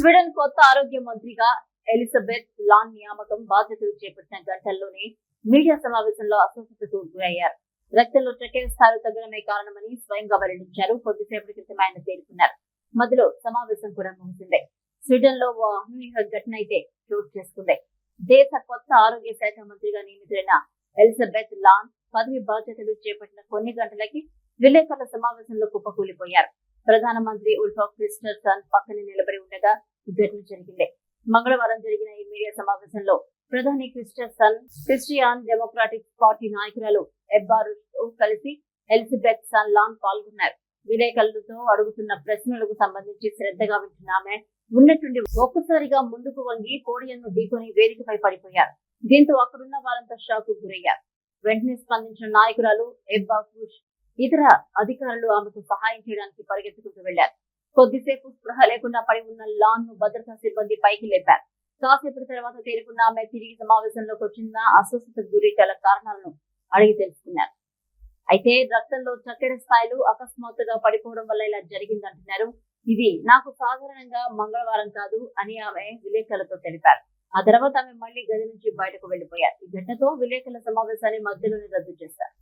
Sweden కొత్త ఆరోగ్య మంత్రిగా ఎలిజబెత్ లాన్ నియామకం బాధ్యతలు చేపట్టిన గంటల్లోనే మీడియా సమావేశంలో అస్వస్థతకు గురయ్యారు. రక్తంలో చక్కెర స్థాయిలు తగ్గడమే కారణమని స్వయంగా వెల్లడించారు. కొద్దిసేపటి క్రితం ఆయన పేర్కొన్నారు. మధ్యలో సమావేశం కూడా ముగిసింది. స్వీడన్లో ఓ అనూహ్య ఘటన అయితే చోటు చేసుకుంది. దేశ కొత్త ఆరోగ్య శాఖ మంత్రిగా నియమితులైన ఎలిజబెత్ లాన్ పదవి బాధ్యతలు చేపట్టిన కొన్ని గంటలకి విలేకరుల సమావేశంలో కుప్పకూలిపోయారు. ప్రధానమంత్రి ఉల్ఫా క్రిస్టర్సన్ పక్కనే నిలబడి ఉండగా ఘటన జరిగింది. మంగళవారం జరిగిన ఈ మీడియా సమావేశంలో ప్రధాని క్రిస్టర్సన్ క్రిస్టియాన్ డెమోక్రాటిక్ పార్టీ నాయకురాలు ఎబ్బారుతో కలిసి ఎలిజబెత్ సన్ లాన్ పాల్గొన్నారు. విలేకరులతో అడుగుతున్న ప్రశ్నలకు సంబంధించి శ్రద్ధగా వింటున్న ఆమె ఉన్నట్టుండి ఒక్కసారిగా ముందుకు వంగి పోడియంను ఢీకొని వేదికపై పడిపోయారు. దీంతో అక్కడున్న వారంతా షాక్కు గురయ్యారు. వెంటనే స్పందించిన నాయకురాలు ఎబ్బా ఇతర అధికారులు ఆమెకు సహాయం చేయడానికి పరిగెత్తుకుంటూ వెళ్ళారు కొద్దిసేపు లేకుండా పడి ఉన్న లాన్ను భద్రతా సిబ్బంది పైకి లేపారు. కాసేపటి తర్వాత తేరుకున్న ఆమె తిరిగి సమావేశంలోకి వచ్చిన అస్వస్థతకు గురి గల కారణాలను అడిగి తెలుసుకున్నారు. అయితే రక్తంలో చక్కెర స్థాయిలు అకస్మాత్తుగా పడిపోవడం వల్ల ఇలా జరిగిందంటున్నారు ఇది నాకు సాధారణంగా మంగళవారం కాదు అని ఆమె విలేకరులతో తెలిపారు. ఆ తర్వాత ఆమె మళ్ళీ గది నుంచి బయటకు వెళ్ళిపోయారు ఈ ఘటనతో విలేకరుల సమావేశాన్ని మధ్యలోనే రద్దు చేశారు.